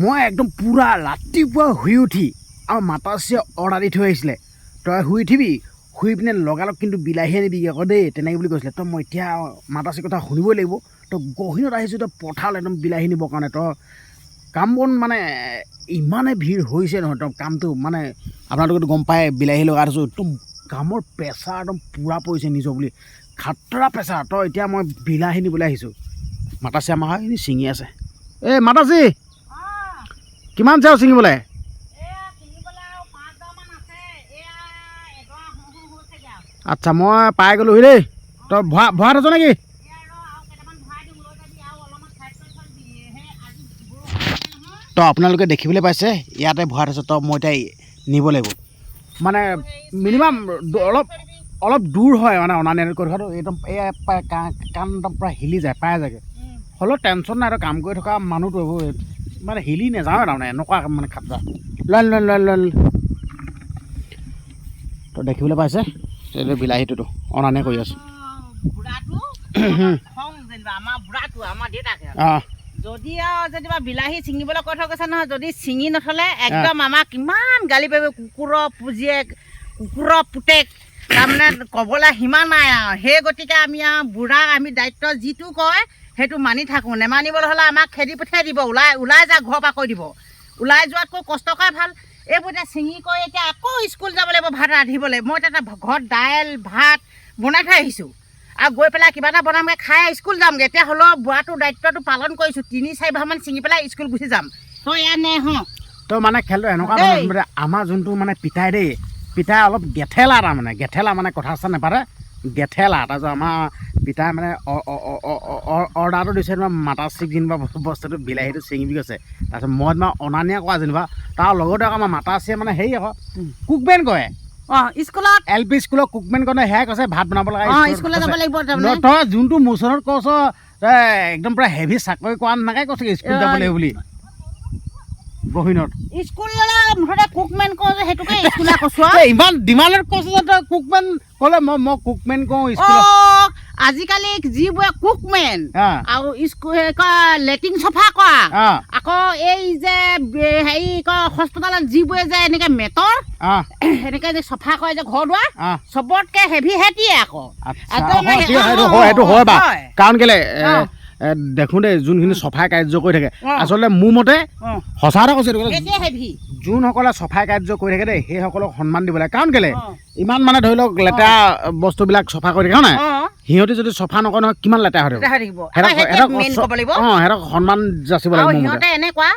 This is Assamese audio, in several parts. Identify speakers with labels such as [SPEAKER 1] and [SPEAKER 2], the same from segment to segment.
[SPEAKER 1] মই একদম পূৰা ৰাতিপুৱা শুই উঠি আৰু মাতাশ্ৰীয়ে অৰ্ডাৰ দি থৈ আহিছিলে। তই শুই উঠিবি, শুই পিনে লগালগ কিন্তু বিলাহী আনিবি আকৌ দেই, তেনেকৈ বুলি কৈছিলে। তই মই এতিয়া মাতাশ্ৰীৰ কথা শুনিবই লাগিব। তই গহীনত আহিছোঁ, তই পথাৰলৈ একদম বিলাহী নিবৰ কাৰণে। তই কাম বন মানে ইমানে ভিৰ হৈছে নহয়, তই কামটো। মানে আপোনালোকেতো গম পায় বিলাহী লগাই থৈছোঁ। একদম কামৰ প্ৰেছাৰ একদম পূৰা পৰিছে নিজৰ বুলি। খাতৰা প্ৰেছাৰ। তই এতিয়া মই বিলাহী নিবলৈ আহিছোঁ। মাতাশ্ৰী আমাৰ হয় ছিঙি আছে। এই মাতাশ্ৰী কিমান চাওঁ ছিঙিবলৈ? আচ্ছা মই পাই গ'লোহি দেই। তই ভৰা ভৰাই থৈছ নেকি তো আপোনালোকে দেখিবলৈ পাইছে ইয়াতে ভৰাই থৈছে তো মই এতিয়া নিব লাগিব। মানে মিনিমাম অলপ অলপ দূৰ হয় মানে অনা নিয়া কৰি থকাটো একদম এই কাণ একদম পূৰা হিলি যায় পাই যায়গৈ। হ'লেও টেনশ্যন নাই তই কাম কৰি থকা মানুহটো এইবোৰ মানে হিলি নাযাওঁ তাৰমানে এনেকুৱা মানে খাতৰা লৈ লৈ লৈ লৈ তই দেখিবলৈ পাইছে? এইটো বিলাহীটোতো অনা নিয়া কৰি আছোঁ। অঁ
[SPEAKER 2] যদি আৰু যেনিবা বিলাহী ছিঙিবলৈ কৈ থৈ গৈছে নহয় যদি ছিঙি নথলে একদম আমাক কিমান গালি পাৰিব কুকুৰৰ পুজিয়েক কুকুৰৰ পুতেক। তাৰমানে ক'বলৈ সীমা নাই আৰু। সেই গতিকে আমি আৰু বুঢ়া আমি দায়িত্ব যিটো কয় সেইটো মানি থাকোঁ। নেমানিবলৈ হ'লে আমাক খেদি পঠিয়াই দিব। ওলাই ওলাই যা ঘৰৰ পৰা কৈ দিব। ওলাই যোৱাতকৈ কষ্ট কৰা ভাল। এইবোৰ এতিয়া ছিঙি কৰি এতিয়া আকৌ স্কুল যাব লাগিব ভাত ৰান্ধিবলৈ। মই এতিয়া ঘৰত দাইল ভাত বনাই থৈ আহিছোঁ। আৰু গৈ পেলাই কিবা এটা বনামগৈ খাই স্কুল যামগৈ। এতিয়া হ'লেও বুঢ়াটোৰ দায়িত্বটো পালন কৰিছোঁ। তিনি চাৰিবাৰমান ছিঙি পেলাই স্কুল গুচি যাম। তই ইয়াত নে হ?
[SPEAKER 1] তো মানে খেলটো এনেকুৱা আমাৰ যোনটো মানে পিতাই দেই পিতাই অলপ গেথেলা তাৰমানে গেথেলা মানে কথা চথা নাপাতে গেথেলা তাৰপিছত আমাৰ পিতাই মানে অৰ্ডাৰটো দিছে যেনিবা মাতাশ্ৰীক যেনিবা বস্তুটো বিলাহীটো ছিঙিবি কৈছে। তাৰপিছত মই যেনিবা অনা নিয়া কৰা যেনিবা তাৰ লগতে আকৌ আমাৰ মাতাশ্ৰীয়ে মানে হেৰি আকৌ কুকবেন কৰে
[SPEAKER 2] অঁ স্কুলত?
[SPEAKER 1] এল পি স্কুলৰ কুকবেন কৰে সেয়াই কৈছে ভাত বনাব লাগে
[SPEAKER 2] স্কুললৈ যাব। লাগিব
[SPEAKER 1] তই যোনটো মোচনত কৈছ একদম পূৰা হেভি চাকৰি কৰা নিচিনাকৈ কৈছে স্কুল যাব লাগিব বুলি গহীনত।
[SPEAKER 2] স্কুললৈ মুঠতে কুকমেন কওঁ যে সেইটোকে স্কুলে কৈছোঁ
[SPEAKER 1] ইমান ডিমাণ্ডত কৈছে যে তই কুকমেন ক'লে মই মই কুকমেন কওঁ স্কুলত।
[SPEAKER 2] আজিকালি যিবোৰে কুকমেন আৰু স্কুল লেট্ৰিন চফা কৰা আকৌ এই যে হেৰি হস্পিটেলত যিবোৰে যে এনেকৈ মেটৰ
[SPEAKER 1] অ
[SPEAKER 2] এনেকৈ যে চফা কৰে যে ঘৰ দুৱাৰ চবতকৈ হেভি সেহেঁতিয়ে আকৌ।
[SPEAKER 1] কাৰণ কেলে দেখোঁ দেই যোনখিনি চফাই কাৰ্য কৰি থাকে। আচলতে মোৰ মতে সঁচা কথা কৈছোঁ যোনসকলে চফাই কাৰ্য কৰি থাকে দেই সেইসকলক সন্মান দিব লাগে। কাৰণ কেলে? ইমান মানে ধৰি লওক লেতেৰা বস্তুবিলাক চফা কৰি থাকে হয় নাই? সিহঁতি যদি চফা নকৰে নহয় কিমান লেতেৰা হৈ থাকিব? অঁ সিহঁতক সন্মান যাচিব লাগিব
[SPEAKER 2] সিহঁতে এনেকুৱা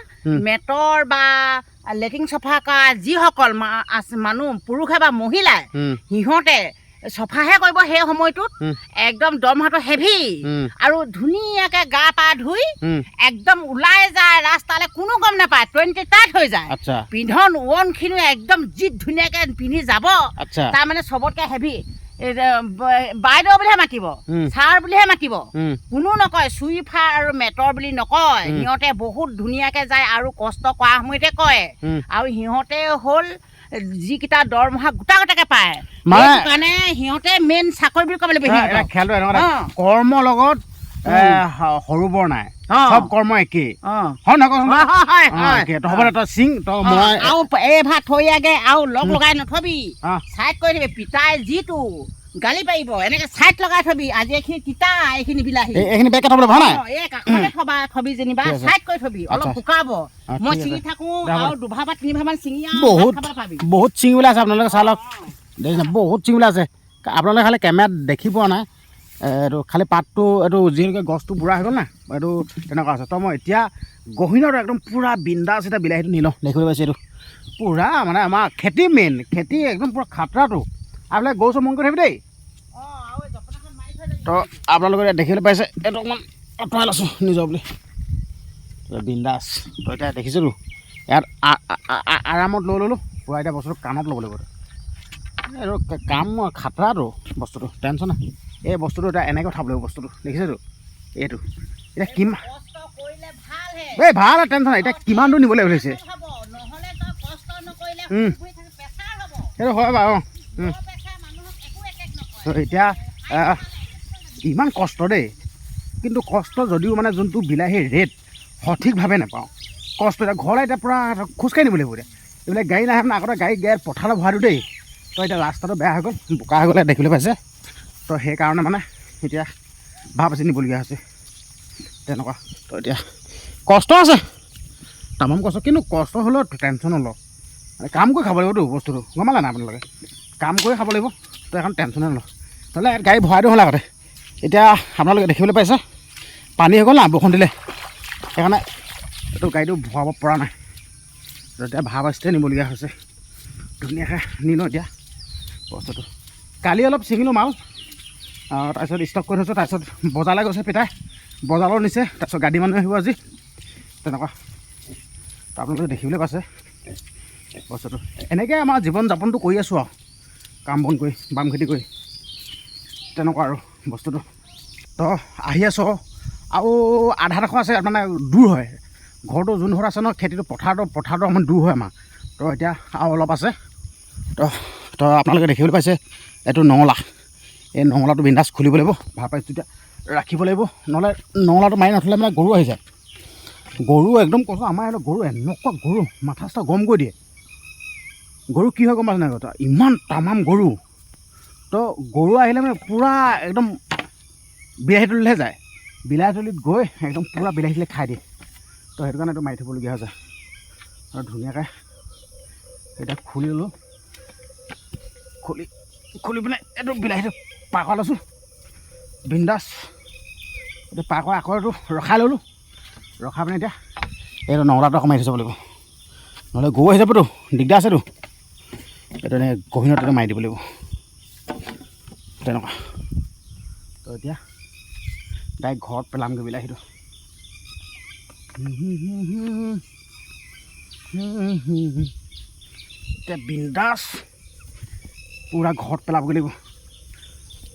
[SPEAKER 2] মেটৰ বা লেট্ৰিন চফা কৰা যিসকল মানুহ পুৰুষে বা মহিলাই সিহঁতে চফাহে কৰিব সেই সময়টোত। একদম দৰমহাটো হেভি আৰু ধুনীয়াকৈ গা পা ধুই একদম ওলাই যায় ৰাস্তালৈ কোনো গম নাপায় টুৱেণ্টি টাইট হৈ যায়। পিন্ধন ওৱনখিনিও একদম যি ধুনীয়াকৈ পিন্ধি যাব। তাৰমানে চবতকৈ হেভি বাইদেউ বুলিহে মাতিব ছাৰ বুলিহে মাতিব। কোনো নকয় চুইফাৰ আৰু মেটৰ বুলি নকয়। সিহঁতে বহুত ধুনীয়াকৈ যায় আৰু কষ্ট কৰা সময়তে কয়। আৰু সিহঁতে হ'ল যিকেইটা দৰমহা গোটা গোটাকৈ পায়
[SPEAKER 1] মানে-
[SPEAKER 2] কাৰণে সিহঁতে মেইন চাকৰি বুলি ক'ব লাগিব।
[SPEAKER 1] খেলটো এনেকুৱা। কৰ্মৰ লগত সৰু বৰ নাই। চব কৰ্ম একেই। হয় নহয়। তই হ'ব তই চিং তই মই
[SPEAKER 2] আৰু এই ভাত থৈ আগে আৰু লগ লগাই নথবি। চাইড কৰি থবি পিতাই যিটো গালি পাৰিব। এনেকে চাইড লগাই থবি। আজি এইখিনি তিতা এইখিনি বিলাহী।
[SPEAKER 1] এই- এইখিনি বেগ থবলৈ ভালো নাই?
[SPEAKER 2] এই কাষতে থবা থবি যেনিবা। চাইড কৰি থবি। অলপ
[SPEAKER 1] আচ্ছা।
[SPEAKER 2] শুকাব। মই
[SPEAKER 1] আছে।
[SPEAKER 2] থাকো। আৰু দুভাৰ বা তিনিভাৰ মান চিঙি
[SPEAKER 1] বহুত বহুত চিঙিবলৈ আছে। আপোনালোকে চাই লওক। দেখিছে বহুত চিঙিবলৈ আছে। আপোনালোকে খালি কেমেৰাত দেখি পোৱা নাই। এইটো খালি পাতটো এইটো যিহেতুকে গছটো বুঢ়া হৈ গ'ল না এইটো তেনেকুৱা আছে। তো মই এতিয়া গহীনত একদম পূৰা বিন্দাছ এতিয়া বিলাহীটো নি লওঁ। দেখিবলৈ পাইছে এইটো। পূৰা মানে আমাৰ খেতি মেইন খেতি একদম পূৰা খাতৰাটো আপোনালোকে গৰু চৰু মন কৰি থাকিবি দেই। তো আপোনালোকে দেখিবলৈ পাইছে এইটো অকণমান আঁতৰাই লৈছোঁ নিজৰ বুলি। বিন্দাছ। তো এতিয়া দেখিছিলোঁ ইয়াত আৰামত লৈ ল'লোঁ। পূৰা এতিয়া বস্তুটো কাণত ল'ব লাগিব এইটো কাম খাতৰাটো বস্তুটো টেনশ্যন নাই। এই বস্তুটো এতিয়া এনেকৈ উঠাব লাগিব বস্তুটো দেখিছেতো এইটো। এতিয়া কিমান এই ভাল টেনশ্যন নাই। এতিয়া কিমান দূৰ নিবলৈ
[SPEAKER 2] তই হ'ব।
[SPEAKER 1] সেইটো হয় বাৰু অঁ উম।
[SPEAKER 2] ল' প্ৰেছাৰ মানুহক একো একেট নকৰে
[SPEAKER 1] তো এতিয়া ইমান কষ্ট দেই। কিন্তু কষ্ট যদিও মানে যোনটো বিলাহীৰ ৰেট সঠিকভাৱে নাপাওঁ। কষ্ট এতিয়া ঘৰলৈ এতিয়া পূৰা খোজকাঢ়ি নিব লাগিব এতিয়া। এইবিলাক গাড়ী নাহে মানে আগতে গাড়ী গাড়ীত পথাৰত ভৰাই দিওঁ দেই। তো এতিয়া ৰাস্তাটো বেয়া হৈ গ'ল বোকা হৈ গ'লে দেখিবলৈ পাইছে। তো সেইকাৰণে মানে এতিয়া ভাৱ আছে নিবলগীয়া হৈছে। তেনেকুৱা। তো এতিয়া কষ্ট আছে। তামাম কষ্ট কিন্তু কষ্ট হ'লেও টেনশ্যন নলওঁ। মানে কাম কৰি খাব লাগিবতো বস্তুটো গম পালে নাই আপোনালোকে? কাম কৰি খাব লাগিব। তো এখন টেনশ্যনে নলওঁ নহ'লে। গাড়ী ভৰাই দিওঁ হ'ল আগতে। এতিয়া আপোনালোকে দেখিবলৈ পাইছে পানী হৈ গ'ল না বৰষুণ দিলে। সেইকাৰণে এইটো গাড়ীটো ভৰাব পৰা নাই। এতিয়া ভাৱ আছিলে নিবলগীয়া হৈছে। ধুনীয়াকৈ নিলোঁ এতিয়া বস্তুটো। কালি অলপ ছিঙিলোঁ মাল। তাৰপিছত ষ্টক কৰি থৈছোঁ তাৰপিছত বজাৰলৈ গৈছে পিতাই। বজাৰলৈ নিছে তাৰপিছত গাড়ী মানুহ আহিব আজি। তেনেকুৱা। আপোনালোকে দেখিবলৈ পাইছে বস্তুটো। এনেকৈ আমাৰ জীৱন যাপনটো কৰি আছোঁ আৰু। কাম বন কৰি বাম খেতি কৰি। তেনেকুৱা আৰু বস্তুটো। তো আহি আছোঁ। আৰু আধা ডোখৰ আছে মানে দূৰ হয়। ঘৰটো যোন ঘৰ আছে ন খেতিটো পথাৰটো পথাৰটো অকণমান দূৰ হয় আমাৰ। তো এতিয়া আৰু অলপ আছে। তো তো আপোনালোকে দেখিবলৈ পাইছে এইটো নঙলা। এই নঙলাটো বিন্দাছ খুলিব লাগিব ভাল পাইছোঁ এতিয়া ৰাখিব লাগিব। নহ'লে নঙলাটো মাৰি নথ'লে মানে গৰু আহি যায়। গৰু একদম কৈছোঁ আমাৰ ইয়াত গৰু এনেকুৱা গৰু মাথা চাথা গৰম কৰি দিয়ে। গৰু কি হয় গম পাইছে নাই কথা ইমান তামাম গৰু। তো গৰু আহিলে মানে পূৰা একদম বিলাহীতলিহে যায়। বিলাহীতলিত গৈ একদম পূৰা বিলাহীতলি খাই দিয়ে। তো সেইটো কাৰণে মাৰি থ'বলগীয়া হৈ যায়। আৰু ধুনীয়াকৈ এতিয়া খুলি ল'লোঁ। খুলি খুলি পিনে এইটো বিলাহীটো পাৰ কৰা লৈছোঁ। বিন্দাছ। এইটো আকৌ এইটো ৰখাই ল'লোঁ। ৰখাই পিনে এতিয়া এইটো নঙলাটো আকৌ মাৰি থৈ যাব লাগিব। নহ'লে গৰু আহি যাবতো দিগদাৰ আছেতো এইটো এনেকৈ গহীনত এইটো মাৰি দিব লাগিব। তেনেকুৱা। তো এতিয়া ডাইৰেক্ট ঘৰত পেলামগৈ বিলাহীটো এতিয়া বিন্দাছ পূৰা ঘৰত পেলাবগৈ লাগিব।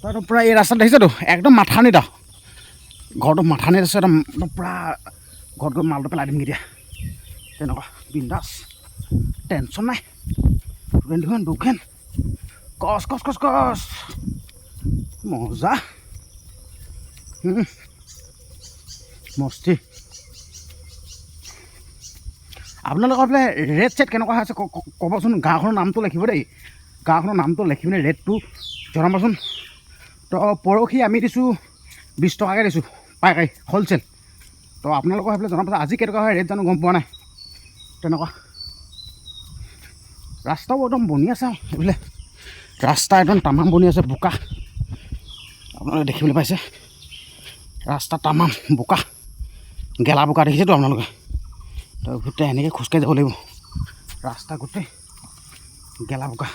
[SPEAKER 1] তইতো পূৰা এই ৰাস্তাত দেখিছতো একদম মাথানিত আৰু। ঘৰটো মাথানিত আছে একদম পূৰা ঘৰত গৈ মালটো পেলাই দিমগৈ এতিয়া। তেনেকুৱা, বিন্দাছ। টেনশ্যন নাই। দুখেন দুখেন দুখেন কচ কচ কচ কচ মজা। মস্তি আপোনালোকৰ ফালে ৰেট চেট কেনেকুৱা আছে? ক'বচোন, গাঁওখনৰ নামটো লিখিব দেই। গাঁওখনৰ নামটো লিখি পিনে ৰেটটো জনাবচোন। তো, পৰহি আমি দিছোঁ বিছ টকাকৈ দিছোঁ পাইকাৰী হ'লচেল তো, আপোনালোকৰ সেইফালে জনাবচোন আজি কেইটকা হয় ৰেট জানো গম পোৱা নাই? তেনেকুৱা। ৰাস্তাও একদম বনি আছে আৰু এইফালে ৰাস্তা একদম তামাম বনি আছে বোকা। আপোনালোকে দেখিবলৈ পাইছে? ৰাস্তা তামাম বোকা। গেলা বোকা দেখিছেতো আপোনালোকে? গোটেই এনেকৈ খোজকাঢ়ি যাব লাগিব। ৰাস্তা গোটেই গেলা বোকা।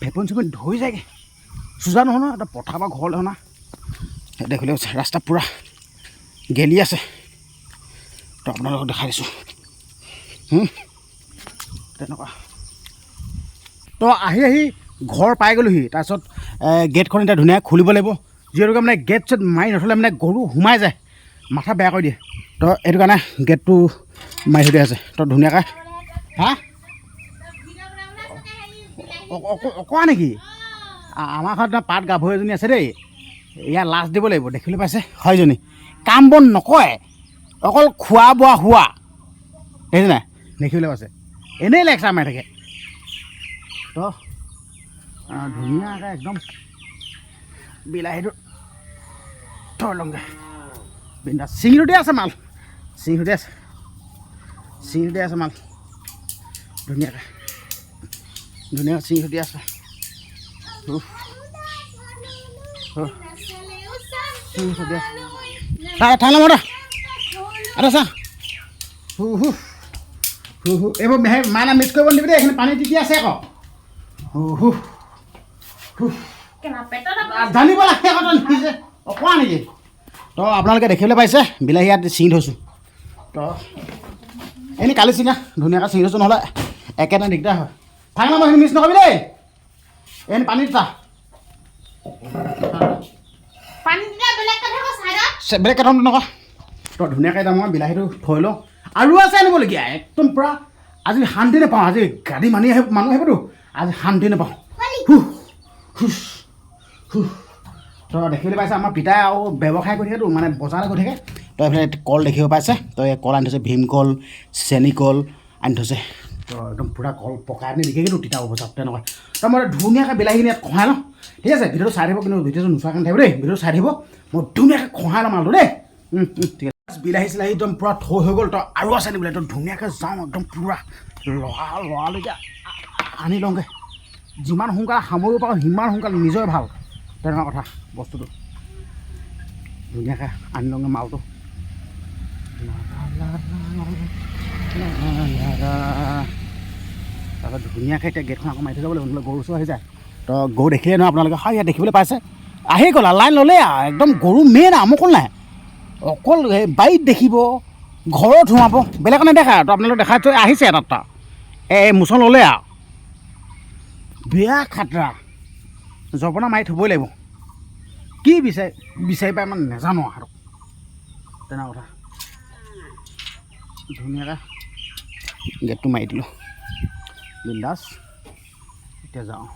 [SPEAKER 1] ভেপন চেপন ধৰি যায়গৈ। চোজা নহয় ন এটা পথাৰ পৰা ঘৰলৈ অনা দেখিবলৈ পাইছে ৰাস্তা পূৰা গেলি আছে। তো আপোনালোকক দেখাই দিছোঁ। তেনেকুৱা। তো আহি আহি ঘৰ পাই গ'লোহি। তাৰপিছত গেটখন এতিয়া ধুনীয়াকৈ খুলিব লাগিব। যিহেতুকে মানে গেট চেট মাৰি নথ'লে মানে গৰু সোমাই যায়। মাথা বেয়া কৰি দিয়ে। তো এইটো কাৰণে গেটটো মাৰি থৈ দিয়া আছে তো ধুনীয়াকৈ হা? অকোৱা নেকি? আমাৰ ঘৰত পাত গাভৰু এজনী আছে দেই। ইয়াৰ লাজ দিব লাগিব। দেখিবলৈ পাইছে? হয়জনী। কাম বন নকৰে। অকল খোৱা বোৱা হোৱা। দেখিছে নাই? দেখিবলৈ পাইছে। এনেই লেকচাৰ মাৰি থাকে তো ধুনীয়াকৈ একদম বিলাহীটো থৈ লওঁগৈ। বিন্দা চিঙিটোতে আছে মাল। চিঙিটোতে আছে। চিঙিটোতে আছে মাল। ধুনীয়াকৈ। ধুনীয়াকৈ চিঙিটোতে আছে। ল'ম দে আৰু চা হু হু হু হু এইবোৰ সেই মায়ে মিছ কৰিব নিদিবি দেই এইখিনি পানী তিতি আছে আকৌ? হু হু হু জানিব লাগে আকৌ তই নিজে। অকোৱা নেকি? তো আপোনালোকে দেখিবলৈ পাইছে বিলাহী ইয়াত ছিঙি থৈছোঁ। তো এনেই কালি ছিঙা ধুনীয়াকৈ ছিঙি থৈছোঁ নহ'লে একেটা দিগদাৰ হয়। ঠাই নাম সেইখিনি মিছ নকৰিবি দেই। এনে পানীত চা বেলেগ কথা নকওঁ তো ধুনীয়াকৈ এতিয়া মই বিলাহীটো থৈ লওঁ। আৰু আছে আনিবলগীয়া একদম পূৰা। আজি শান্তি নাপাওঁ আজি গাড়ী মানুহ আহিব মানুহ আহিবতো আজি শান্তি নাপাওঁ হুহ হুচ হুহ। তো দেখিবলৈ পাইছে আমাৰ পিতাই আৰু ব্যৱসায় কৰি থাকেতো মানে বজাৰলৈ গৈ থাকে। তো এইফালে কল দেখিব পাইছে তো এই কল আনি থৈছে ভীমকল চেনিকল আনি থৈছে। তো একদম পূৰা কল পকাই পিনি বিশেষকৈ তিতা অৱস্থাত তেনেকুৱা। তো মই ধুনীয়াকৈ বিলাহীখিনি ইয়াত খহাই লওঁ। ঠিক আছে ভিডিঅ'টো চাই থাকিব কিন্তু ভিডিঅ'টো নোচোৱাকৈ নাথাকিব দেই। ভিডিঅ'টো চাই থাকিব। মই ধুনীয়াকৈ খহাই ল'ম আলু দেই। ঠিক আছে। বিলাহী চিলাহী একদম পূৰা থৈ হৈ গ'ল তো আৰু আছে নি বোলে একদম ধুনীয়াকৈ যাওঁ একদম পূৰা লৰা লৰালৈকে আনি লওঁগৈ। যিমান সোনকালে সামৰিব পাৰোঁ সিমান সোনকালে নিজৰে ভাল। তেনেকুৱা কথা বস্তুটো। ধুনীয়াকৈ আনি লওঁগৈ মালটো। তাৰপৰা ধুনীয়াকৈ এতিয়া গেটখন আকৌ মাৰি থৈ যাব লাগিব নহ'লে গৰু চৰু আহি যায়। তো গৰু দেখিলে নহয় আপোনালোকে। হয় ইয়াত দেখিবলৈ পাইছে। আহি গ'ল লাইন ল'লেই আৰু একদম গৰু মেইন আৰু মোক নাই? অকল বাৰীত দেখিব ঘৰত সোমাব। বেলেগত নেদেখা তো আপোনালোকে দেখাই থৈ আহিছে তাৰ এই মোচন ল'লে আৰু। বেয়া খাতৰা জপনা মাৰি থ'বই লাগিব। কি বিচাৰি বিচাৰি পাই ইমান নেজানো আৰু। তেনে কথা। ধুনীয়াকৈ গেটটো মাৰি দিলোঁ। বিন্দাছ। এতিয়া যাওঁ।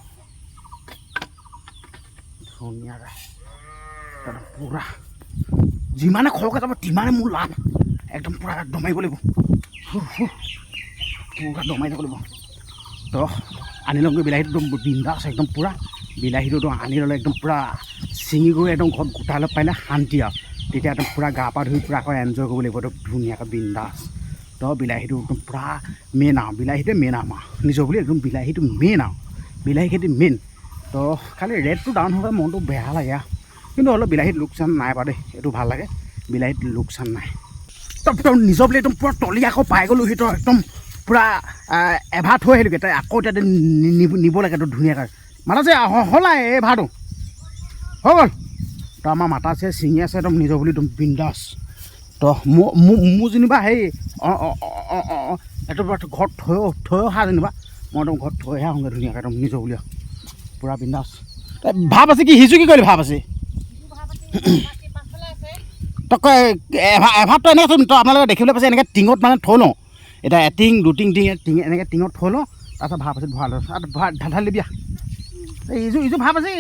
[SPEAKER 1] ধুনীয়াকৈ। পূৰা যিমানে খৰকৈ যাব তিমানে মোৰ লাভ। একদম পূৰা দমাইব লাগিব। পূৰা দমাই যাব লাগিব। তো আনি লওঁগৈ বিলাহীটো একদম বিন্দাছ একদম পূৰা। বিলাহীটোতো আনি ল'লে একদম পূৰা ছিঙি গৈ একদম ঘৰত গোটাই অলপ পাৰিলে শান্তি আৰু। তেতিয়া একদম পূৰা গা পা ধুই পূৰা আকৌ এনজয় কৰিব লাগিব। একদম ধুনীয়াকৈ বিন্দাছ। তো বিলাহীটো একদম পূৰা মেইন আৰু। বিলাহীটোৱে মেইন আৰু আমাৰ নিজৰ বুলি একদম বিলাহীটো মেইন আৰু। বিলাহী খেতি মেইন তো খালি ৰেটটো ডাউন হ'লে মনটো বেয়া লাগে আৰু কিন্তু অলপ বিলাহীত লোকচান নাই বাৰু দেই, এইটো ভালো লাগে। বিলাহীত লোকচান নাই। একদম নিজৰ বুলি একদম পূৰা তলি আকৌ পাই গ'লোঁ সেইটো একদম পূৰা এভাৰ থৈ আহিলোঁগৈ। তাই আকৌ এতিয়া নিব লাগে একদম ধুনীয়াকৈ। মানে যে হ'লাই এই ভাৰটো হৈ, গ'ল। তো, আমাৰ মাতা আছে ছিঙি আছে, একদম নিজৰ বুলি একদম বিন্দাছ। তো মোৰ যেনিবা সেই এইটো ঘৰত থৈ থৈ অহা যেনিবা, মই একদম ঘৰত থৈহে আহোঁগৈ ধুনীয়াকৈ, একদম নিজৰ বুলি। পূৰা বিন্দাছ। ভাৱ আছে কি, সিজু কি কৰিলি ভাৱ আছে? তই এভা এভাৰটো এনেকৈ থৈ তই আপোনালোকে দেখিবলৈ পাইছে এনেকৈ টিঙত মানে থৈ লওঁ। এতিয়া এটিং দুটিং টিং টিং এনেকৈ টিঙত থৈ লওঁ তাৰপিছত ভাৱ আছে ভৰাই লওঁ আৰু ভৰাই ঢালি আৰু। এই ইজু ইজু ভাৱ আছে।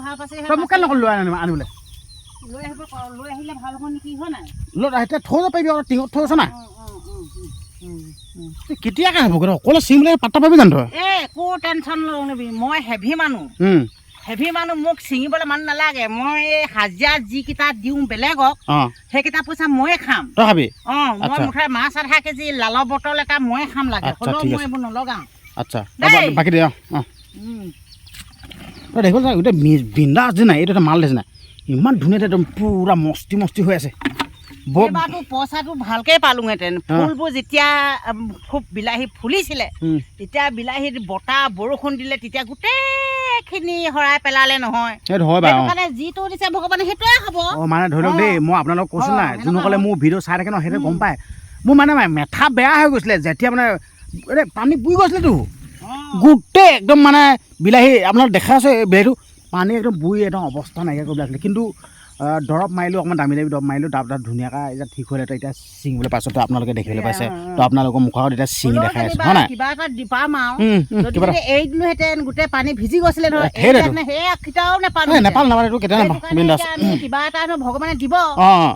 [SPEAKER 2] ভাল পাইছে
[SPEAKER 1] তই মোক নক'ল লৈ আনিব আনিবলৈ।
[SPEAKER 2] লৈ আহিব ক- লৈ আহিলে ভাল হ'ব নেকি হয় নাই?
[SPEAKER 1] লৈ এতিয়া থৈ যাব পাৰিবি আকৌ টিঙত থৈ আছ নাই। এই কেতিয়াকৈ হ'ব কিন্তু অকলে চিঙিবলৈ পাত্তা পাবি জানো তই?
[SPEAKER 2] একো টেনশ্যন লওঁ নিবি মই হেভি মানুহ। হেভি মানুহ মোক ছিঙিবলৈ মানুহ নালাগে। মই এই হাজিৰা যিকেইটা দিওঁ বেলেগক সেইকেইটা পইচা ময়ে খাম।
[SPEAKER 1] তই খাবি?
[SPEAKER 2] অঁ মই
[SPEAKER 1] আচ্ছা।
[SPEAKER 2] মুঠতে মাছ আধা কেজি লালৰ বটল এটা ময়ে খাম লাগে।
[SPEAKER 1] আচ্ছা,
[SPEAKER 2] হ'লেও
[SPEAKER 1] ঠিক
[SPEAKER 2] মই
[SPEAKER 1] আছে।
[SPEAKER 2] এইবোৰ নলগাওঁ।
[SPEAKER 1] আচ্ছা
[SPEAKER 2] দেই।
[SPEAKER 1] বাকী দে অঁ অঁ।
[SPEAKER 2] উম।
[SPEAKER 1] তই দেখিব চা গোটেই মি- বিন্দাছ যে নাই এইটো এটা মাল নাই? ইমান ধুনীয়া একদম পূৰা মস্তি মস্তি হৈ আছে। বৰ
[SPEAKER 2] এইবাৰতো পইচাটো ভালকৈ পালোঁহেঁতেন। ফুলবোৰ যেতিয়া খুব বিলাহী ফুলিছিলে তেতিয়া বিলাহীত বতাহ বৰষুণ দিলে তেতিয়া গোটেইখিনি হৰাই পেলালে নহয়।
[SPEAKER 1] হয়
[SPEAKER 2] যিটো দিছে ভগৱানে সেইটোৱে হ'ব।
[SPEAKER 1] অঁ মানে ধৰি লওক দেই মই আপোনালোকক কৈছোঁ নাই যোনসকলে। মোৰ ভিডিঅ' চাই থাকে ন সেইটো গম পায়। মোৰ মানে মেথা বেয়া হৈ গৈছিলে যেতিয়া মানে পানী বুই গৈছিলেতো গোটেই একদম মানে বিলাহী আপোনালোক দেখাইছে এই বিলাহীটো পানী একদম বুৰি একদম অৱস্থা নাইকিয়া কৰি পেলাইছিলে। কিন্তু দৰৱ মাৰিলোঁ অকণমান দামী দামী দৰৱ মাৰিলোঁ তাৰ ধুনীয়াকৈ এতিয়া ঠিক হ'লে এতিয়া ছিঙিবলৈ পাইছোঁ তো আপোনালোকে দেখিবলৈ পাইছে। তো আপোনালোকৰ মুখত এতিয়া ছিঙি দেখাই আছে হয় নাই?
[SPEAKER 2] কিবা এটা দি পাম আৰু
[SPEAKER 1] উম, উম,
[SPEAKER 2] যদি
[SPEAKER 1] কিবা এটা।
[SPEAKER 2] এৰি দিলোহেঁতেন গোটেই পানী ভিজি গৈছিলে নহয়।
[SPEAKER 1] সেইটোৱেতো।
[SPEAKER 2] এৰিলেহেঁতেন, সেয়া কেইটাও নেপাল
[SPEAKER 1] নাপাল এইটো কেতিয়া নাপাওঁ বিন্দাছ।
[SPEAKER 2] কিবা এটা ভগৱানে দিব।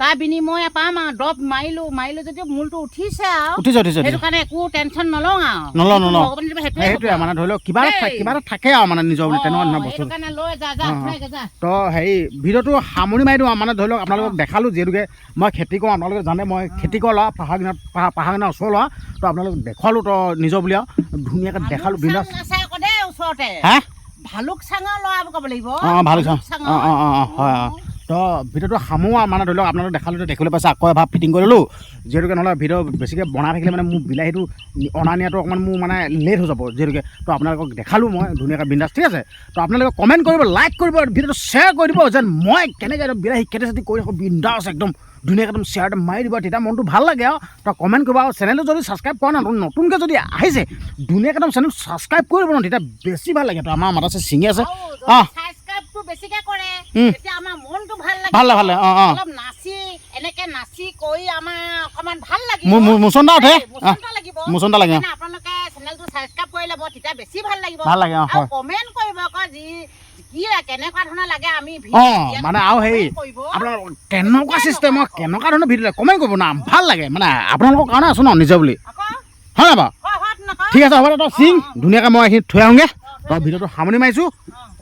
[SPEAKER 2] তাৰ বিনিময়ে পাম আৰু দৰৱ মাৰিলো মাৰিলো যদিও মূলটো উঠিছে আৰু
[SPEAKER 1] উঠিছে উঠিছে
[SPEAKER 2] সেইটো কাৰণে একো টেনশ্যন নলওঁ আৰু
[SPEAKER 1] নলওঁ, নলওঁ।
[SPEAKER 2] সেইটোৱে
[SPEAKER 1] মানে ধৰি লওক কিবা এটা কিবা এটা থাকে আৰু মানে নিজৰ বুলি তেনেকুৱা ধৰণৰ বস্তু। তো হেৰি ভিডিঅ'টো সামৰি মাৰি দিওঁ মানে ধৰি লওক আপোনালোকক দেখালোঁ যিহেতুকে মই খেতি কৰোঁ আপোনালোকে জানে মই খেতি কৰা ল'ৰা পাহাৰ কিনাৰত পাহাৰ পাহাৰ কিনাৰ ওচৰ ল'ৰা তো আপোনালোকক দেখুৱালোঁ তো নিজৰ বুলি আৰু। ধুনীয়াকৈ দেখালোঁ বিন্দাছ।
[SPEAKER 2] চাং ভালুক চাঙৰ ল'ৰা ক'ব লাগিব।
[SPEAKER 1] অঁ
[SPEAKER 2] ভালুক
[SPEAKER 1] অঁ অঁ অঁ অঁ হয় অঁ। তো ভিডিঅ'টো সামোৱা মানে ধৰি লওক, আপোনালোকে দেখালোঁ দেখিবলৈ পাইছে, আকৌ এবাৰ ফিটিং কৰি ল'লোঁ যিহেতুকে নহ'লে ভিডিঅ' বেছিকৈ বনাই থাকিলে মানে মোৰ বিলাহীটো অনা নিয়াটো অকণমান মোৰ মানে লেট হৈ যাব, যিহেতুকে। তো আপোনালোকক দেখালোঁ মই, ধুনীয়াকৈ বিন্দাছ ঠিক আছে? তো আপোনালোকে কমেণ্ট কৰিব লাইক কৰিব ভিডিঅ'টো শ্বেয়াৰ কৰি দিব, যেন মই কেনেকৈ বিলাহী খেতি চেতি কৰি থাকোঁ বিন্দাছ একদম। ধুনীয়াকৈ একদম শ্বেয়াৰটো মাৰি দিব তেতিয়া মনটো ভাল লাগে আৰু। তো কমেণ্ট কৰিব আৰু চেনেলটো যদি ছাবস্ক্ৰাইব কৰা নাই নতুনকৈ যদি আহিছে ধুনীয়াকৈ একদম চেনেল ছাবস্ক্ৰাইব কৰিব ন তেতিয়া বেছি ভাল লাগে। তো আমাৰ মাত আছে ছিঙি আছে। অঁ
[SPEAKER 2] কৰে কৰি
[SPEAKER 1] মুচন্দা উঠে। লাগে অঁ।
[SPEAKER 2] সেইকাৰণে আপোনালোকে চেনেলটো ছাবস্ক্ৰাইব কৰি ল'ব তেতিয়া বেছি ভাল লাগিব।
[SPEAKER 1] ভাল লাগে অঁ
[SPEAKER 2] আৰু
[SPEAKER 1] হয়।
[SPEAKER 2] কমেণ্ট কৰিব আকৌ যি
[SPEAKER 1] অঁ মানে আৰু হেৰি আপোনালোকৰ কেনেকুৱা চিষ্টেমৰ কেনেকুৱা ধৰণৰ ভিডিঅ' কমেণ্ট কৰিব না ভালো লাগে মানে আপোনালোকৰ কাৰণে আছোঁ ন নিজৰ বুলি। হয় নাই বাৰু? ঠিক আছে হ'ব দে তই চিং ধুনীয়াকৈ মই এইখিনি থৈ আহোঁগৈ। তই ভিডিঅ'টো সামৰণি মাৰিছোঁ।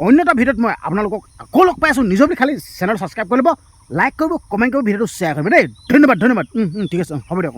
[SPEAKER 1] অন্য এটা ভিডিঅ'ত মই আপোনালোকক আকৌ লগ পাই আছোঁ নিজৰ বুলি খালি চেনেল ছাবস্ক্ৰাইব কৰি ল'ব লাইক কৰিব কমেণ্ট কৰিব ভিডিঅ'টো শ্বেয়াৰ কৰিব দেই। ধন্যবাদ ধন্যবাদ। ঠিক আছে হ'ব দিয়ক